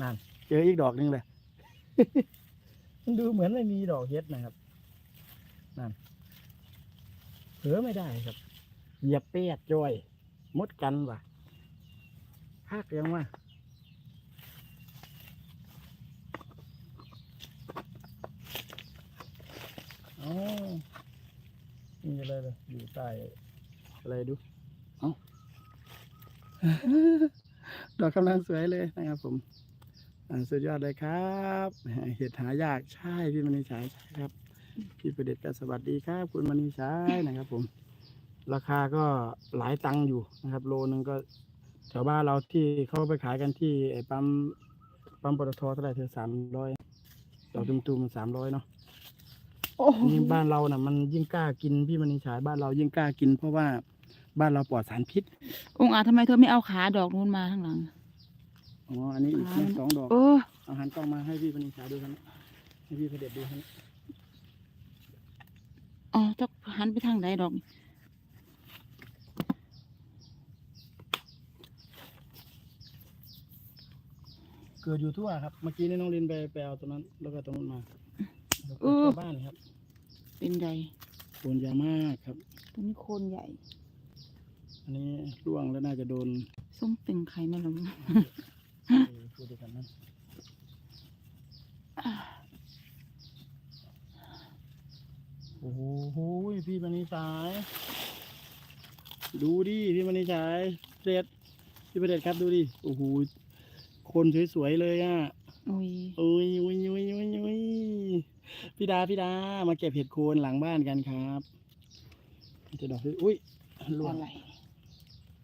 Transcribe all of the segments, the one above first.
นั่นเจออีกดอกหนึงเลย มันดูเหมือนไม่มีดอกเฮ็ดนะครับนั่นเผลอไม่ได้ครับ เหยียบเปียดจอยมดกันว่ะภาคยังว่าอ๋อนี่อะไรเลยอยู่ใต้อะไรดูเอาดอกกำลังสวยเลยนะครับผม สุดยอดเลยครับแหมเห็ดหายากใช่พี่มณีฉายใช่ครับพี่ประเด็จก็สวัสดีครับ คุณมณีฉายนะครับ ผม ราคาก็หลายตังค์อยู่นะครับ โลนึงก็แถวบ้านเราที่เขาไปขายกันที่ไอ้ปั๊มปั๊มปตทเท่าไหร่เธอสามร้อยดอกตุ้มๆมันสามร้อยเนาะโอ้นี่บ้านเราน่ะ มันยิ่งกล้ากินพี่มณีฉายบ้านเรายิ่งกล้ากินเพราะว่าบ้านเราปลอดสารพิษ องค์อาจทำไมเธอไม่เอาขาดอกนู้นมาข้างหลัง อ๋อ อันนี้อีกอ่าสองดอก โอ้เอาหันกล้องมาให้พี่มณีฉายดูครับให้พี่ประเด็จดูครับอ๋อจะหันไปทางไหนดอกเกิดอยู่ทั่วครับ เมื่อกี้นี่น้องลินไปไปเอาตรงนั้น แล้วก็ตรงนั้นมาแล้วก็ทั่วบ้านครับ เป็นใดโคนยาวมากครับตรงนี้โคนใหญ่ อันนี้ร่วงแล้วน่าจะโดนส้มเป็นไข่ไม่ลงเอ่อพู ดด้วยกันนั้นโอ้โหพี่มณีสาย ดูดิพี่มณีสายเด็ดพี่ประเด็ดครับดูดิโอ้โหคนสวยๆเลยอะโอ้ยอุ้ยอุ้ยอุ้ยอุ้ยอุ้ยพี่ดาพี่ดามาเก็บเห็ดโคนหลังบ้านกันครับจะดอกด้วยอุ้ยล่วงอะไร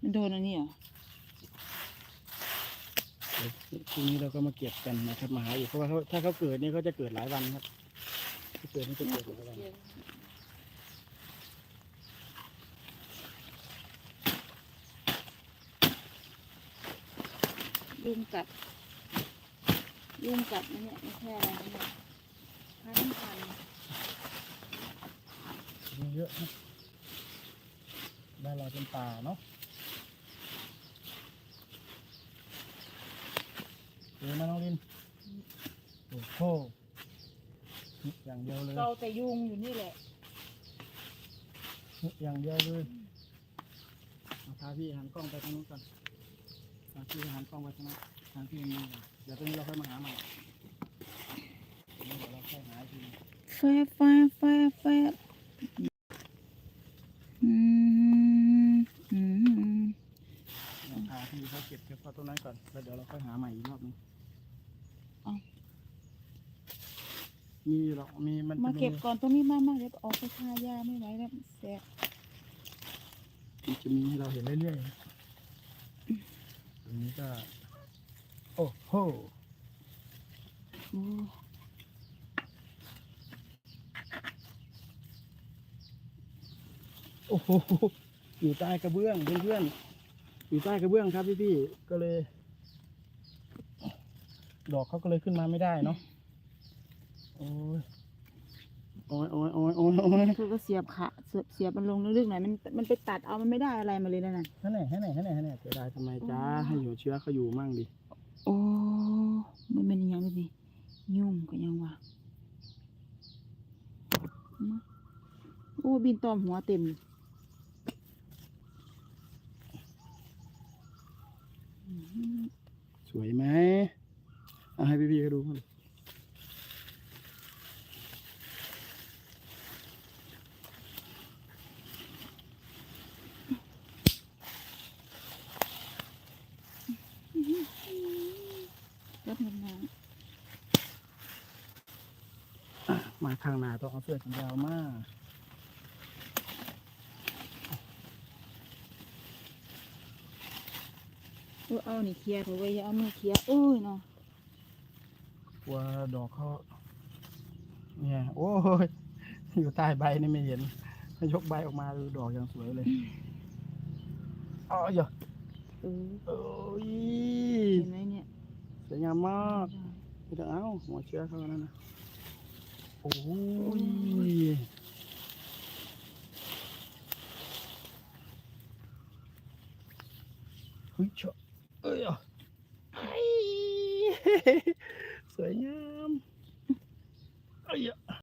มันโดนอันนี้เหรอเดี๋ยว พรุ่งนี้เราก็มาเก็บกันนะครับมาหาอีกเพราะว่าเขาถ้าเขาเกิดเนี่ยเขาจะเกิดหลายวันครับถ้าเกิดนี่จะเกิดหลายวันยุงกัดยุงกัดนะเนี่ยไม่ใช่อะไรนะเนี่ยพันพันมีเยอะครับบ้านเราเป็นป่าเนาะ เห็นไหมน้องลินโอ้โหอย่างเดียวเลยเราแต่ยุงอยู่นี่แหละอย่างเดียวเลยเอาพาพี่หันกล้องไปทางนู้นก่อนพาพี่หันกล้องไปทางนู้นทางที่มีก่อนเดี๋ยวตรงนี้เราค่อยมาหาใหม่ตรงนี้เดี๋ยวเราค่อยหาอีกทีหนึ่งแฟบแฟบแฟบแฟบอืมอืม เดี๋ยวพาพี่เขาเก็บเฉพาะ ตรงนั้นก่อน แล้วเดี๋ยวเราค่อยหาใหม่อีกรอบหนึงมีหรอกมีมันจะมาเก็บก่อนตรงนี้มามาเดี๋ยวออกไปทายาไม่ไหวแล้วแสบมันจะมีให้เราเห็นเรื่อยๆนะตรงนี้ก็ โอ้โห โอ้โอ้โห อยู่ใต้กระเบื้องเพื่อนๆ อยู่ใต้กระเบื้องครับพี่ๆก็เลย ดอกเขาก็เลยขึ้นมาไม่ได้เนาะโอ้ยโอ้ยโอ้ยโอ้ยโอ้ยโอ้ยคือก็เสียบขาเสียบเสียบมันลงลึกๆหน่อยมันมันไปตัดเอามันไม่ได้อะไรมาเลยนั่นน่ะให้ไหนให้ไหนให้ไหนให้ไหนเสียดายทำไมจ้าให้หัวเชื้อเขาอยู่มั่งดิโอ้มันเป็นอหยังเลยนี่ยุ่งก็ยังว่ามาโอ้บินตอมหัวเต็มอืม สวยไหมเอาให้พี่ๆเขาดูกันรถมันมาอะมาทางหนาต้องเอาเสื้อแขนยาวมาก เออเอานี่เคลียร์เถอะเว้ยอย่าเอามือเคลียร์โอ้ยเนาะกลัวดอกเขาเนี่ยโอ้ยอยู่ใต้ใบนี่ไม่เห็นถ้ายกใบออกมาดูดอกอย่างสวยเลยอ๋ออย่าเออโอ้ยเห็นไหมเนี่ยสวยงามมากไม่ต้องเอาหัวเชื้อเขานั่นนะโอ้ยเฮ้ยเชอะเอ้ยสวยงามอ้ย